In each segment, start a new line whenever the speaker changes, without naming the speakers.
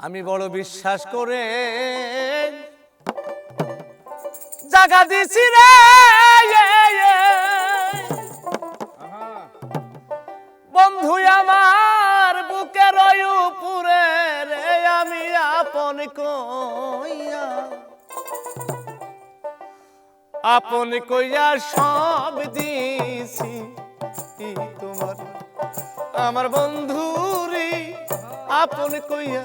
আমি বড় বিশ্বাস করে জাগা দিছি রে। বন্ধু আমার বুকের উপরে রে, আমি আপন কইয়া। আপন কইয়া সব দিছি। তোমার, আমার বন্ধুরি আপন কইয়া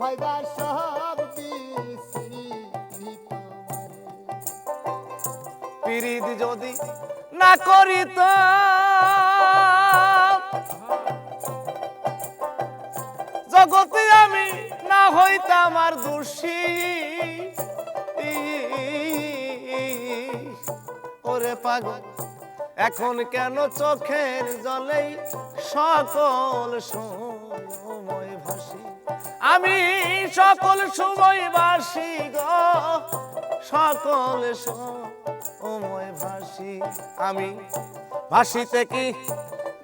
ভাইবা সব
যদি না করিত জগতে আমি না হইতাম আর দোষী। ওরে পাগল, এখন কেন চোখের জলেই সকল সময় ভাসি? আমি সকল সময় বাসি গো, সকল সময় ভাসি আমি ভাসিতে কি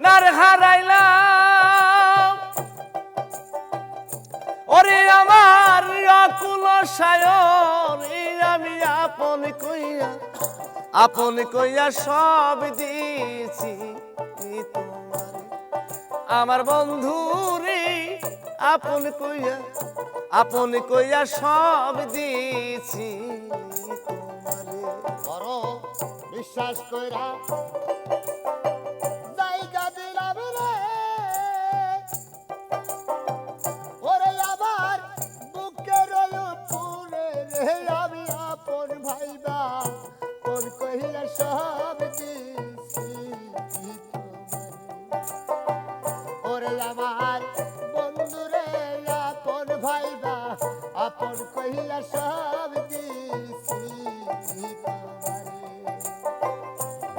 নার হারাইলাম? ওরে আমার অকুল এই আমি আপন কইয়া আপন কইয়া সব দিয়েছি। আমার বন্ধু রে আপন কইয়া আপন কইয়া সব দিছি। তোমারে
বিশ্বাস কইরা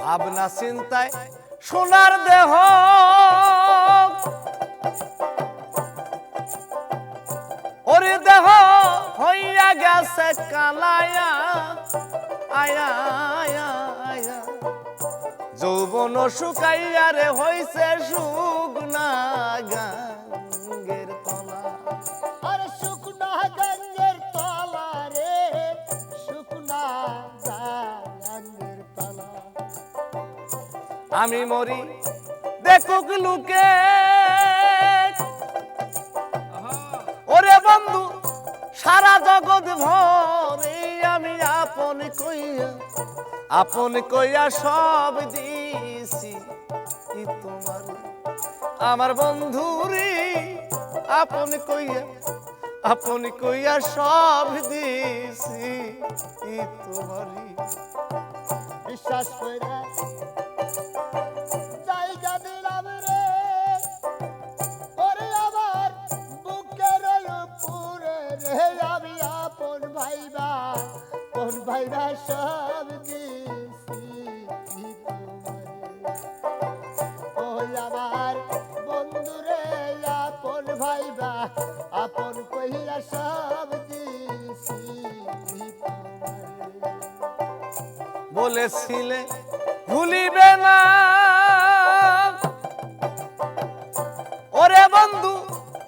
ভাবনা চিন্তায় সোনার দেহ। ওরে দেহ হইয়া গেছে কালায়া, আয়া আয়া আয়া। যৌবন শুকাইয়া রে হইছে শুকনা গাঙ্গের আমি মরি। দেখুক লুকে। ওরে বন্ধু সারা জগৎ ভরে আমি আপন কইয়া আপন কইয়া সব দিছি তোমার আমার বন্ধু রে আপন কইয়া আপন কইয়া সব দিছি তোমারই
বিশ্বাস কইরা
বলেছিলে, ভুলিবে না। ওরে বন্ধু,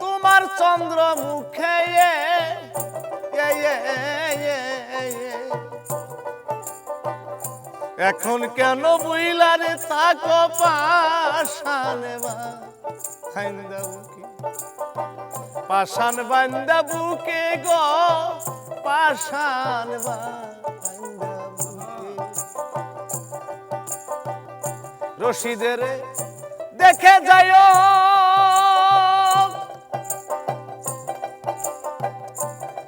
তোমার চন্দ্র মুখে। এখন কেন বুইলারে তাকো বা? পাশান বান্দা বুকে গো পাশান বান্দা রশিদের দেখে যাইও।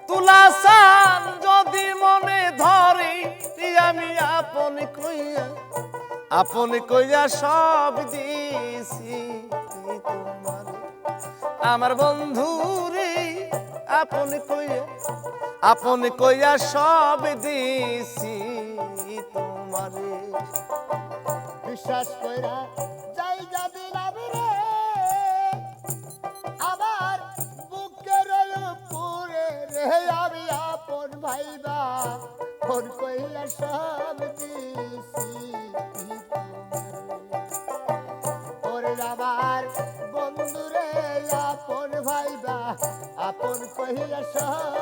তুলাসান যদি মনে ধরি, আমি আপন কইয়া আপন কইয়া সব দিছি তোমার। আমার বন্ধু রে আপন কইয়া আপন কইয়া সব দিছি
বিশ্বাস কইরা জায়গা দিলাম রে। আমার বুকের পুরে রে, আমি আপন ভাইবা। ফোন কইলা সব দিছি। ওরে বন্ধুরে, আপন ভাইবা। আপন কহিলা সব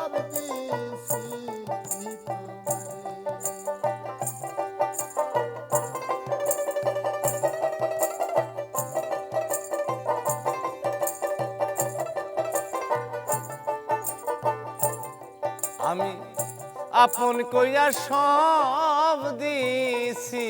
আমি আপন কইয়া সব দিছি।